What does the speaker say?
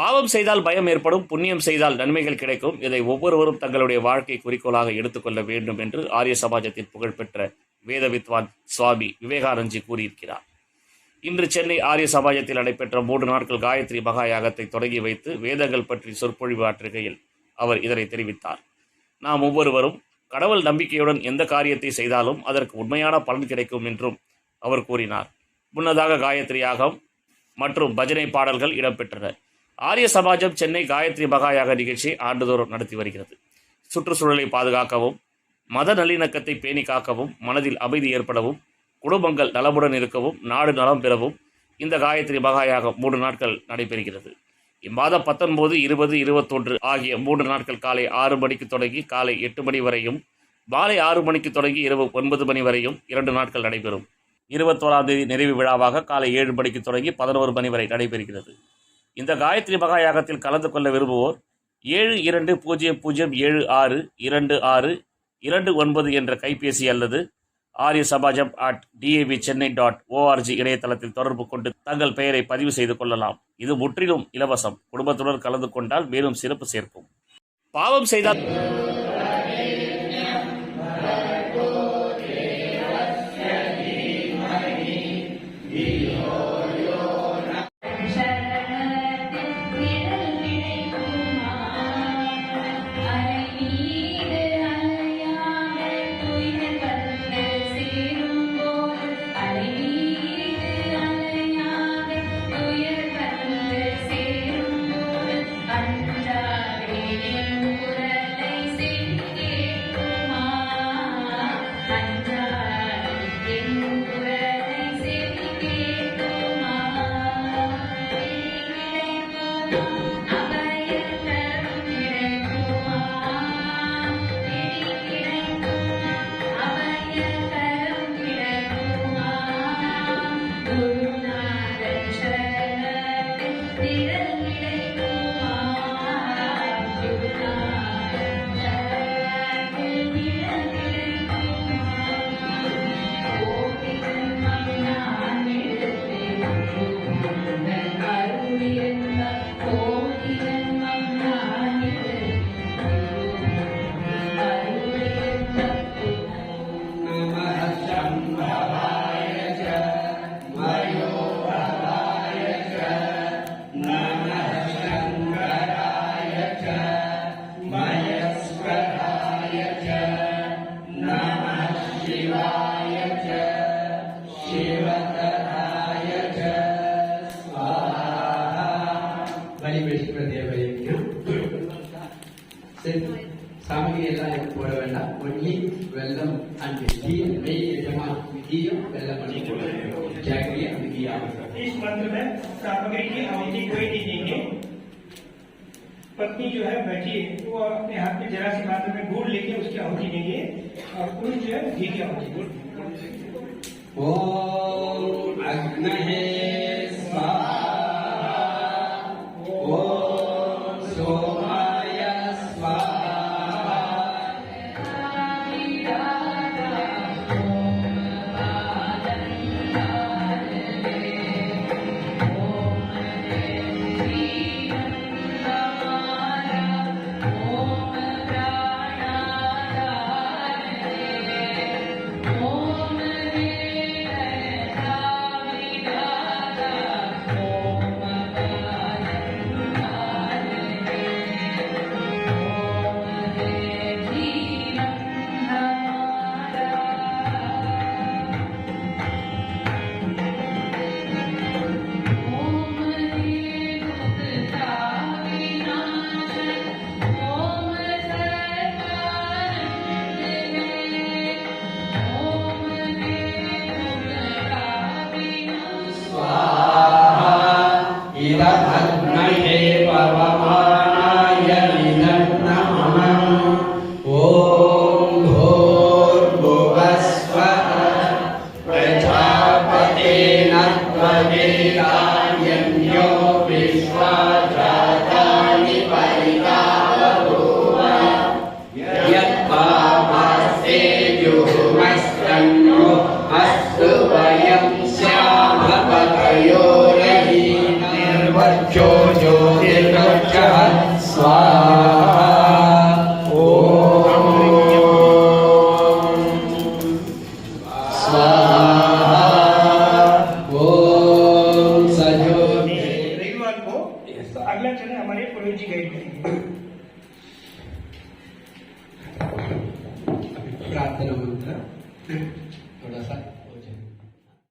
பாவம் செய்தால் பயம் ஏற்படும் புண்ணியம் செய்தால் நன்மைகள் கிடைக்கும். இதை ஒவ்வொருவரும் தங்களுடைய வாழ்க்கை குறிக்கோளாக எடுத்துக்கொள்ள வேண்டும் என்று ஆரிய சமாஜத்தின் புகழ்பெற்ற வேத வித்வான் சுவாமி விவேகானந்த்ஜி கூறியிருக்கிறார். இன்று சென்னை ஆரிய சமாஜத்தில் நடைபெற்ற மூன்று நாட்கள் காயத்ரி மகா யாகத்தை தொடங்கி வைத்து வேதங்கள் பற்றி சொற்பொழிவு ஆற்றுகையில் அவர் இதனை தெரிவித்தார். நாம் ஒவ்வொருவரும் கடவுள் நம்பிக்கையுடன் எந்த காரியத்தை செய்தாலும் அதற்கு உண்மையான பலன் கிடைக்கும் என்றும் அவர் கூறினார். முன்னதாக காயத்ரி யாகம் மற்றும் பஜனை பாடல்கள் இடம்பெற்றன. ஆரிய சமாஜம் சென்னை காயத்ரி பகாயாக நிகழ்ச்சி ஆண்டுதோறும் நடத்தி வருகிறது. சுற்றுச்சூழலை பாதுகாக்கவும் மத நல்லிணக்கத்தை பேணி காக்கவும் மனதில் அமைதி ஏற்படவும் குடும்பங்கள் நலமுடன் இருக்கவும் நாடு நலம் பெறவும் இந்த காயத்ரி மகாயாக மூன்று நாட்கள் நடைபெறுகிறது. இம்மாதம் பத்தொன்பது இருபது இருபத்தொன்று ஆகிய மூன்று நாட்கள் காலை ஆறு மணிக்கு தொடங்கி காலை எட்டு மணி வரையும் மாலை ஆறு மணிக்கு தொடங்கி இரவு ஒன்பது மணி வரையும் இரண்டு நாட்கள் நடைபெறும். இருபத்தோராம் தேதி நிறைவு விழாவாக காலை ஏழு மணிக்கு தொடங்கி பதினோரு மணி வரை நடைபெறுகிறது. இந்த காயத்ரி மகா யாகத்தில் கலந்து கொள்ள விரும்புவோர் ஏழு இரண்டு பூஜ்ஜியம் பூஜ்ஜியம் ஏழு ஆறு இரண்டு ஆறு இரண்டு ஒன்பது என்ற கைபேசி அல்லது ஆரிய சமாஜம் at DAV Chennai dot O R G இணையதளத்தில் தொடர்பு கொண்டு தங்கள் பெயரை பதிவு செய்து கொள்ளலாம். இது முற்றிலும் இலவசம். குடும்பத்துடன் கலந்து கொண்டால் மேலும் சிறப்பு சேர்க்கும். பாவம் செய்தால் ಫ್ಯಾಮಿಲಿ ಎಲ್ಲ इस मंत्र में सामग्री की अवधि कोई नहीं देंगे। पत्नी जो है बैठी है वो अपने हाथ में जरा सी मात्रा में गुड़ लेके उसकी अवधि देंगे और पुरुष जो है घी की गुड़ हमारे पड़ोसी गाइड में प्रार्थना मंत्र थोड़ा सा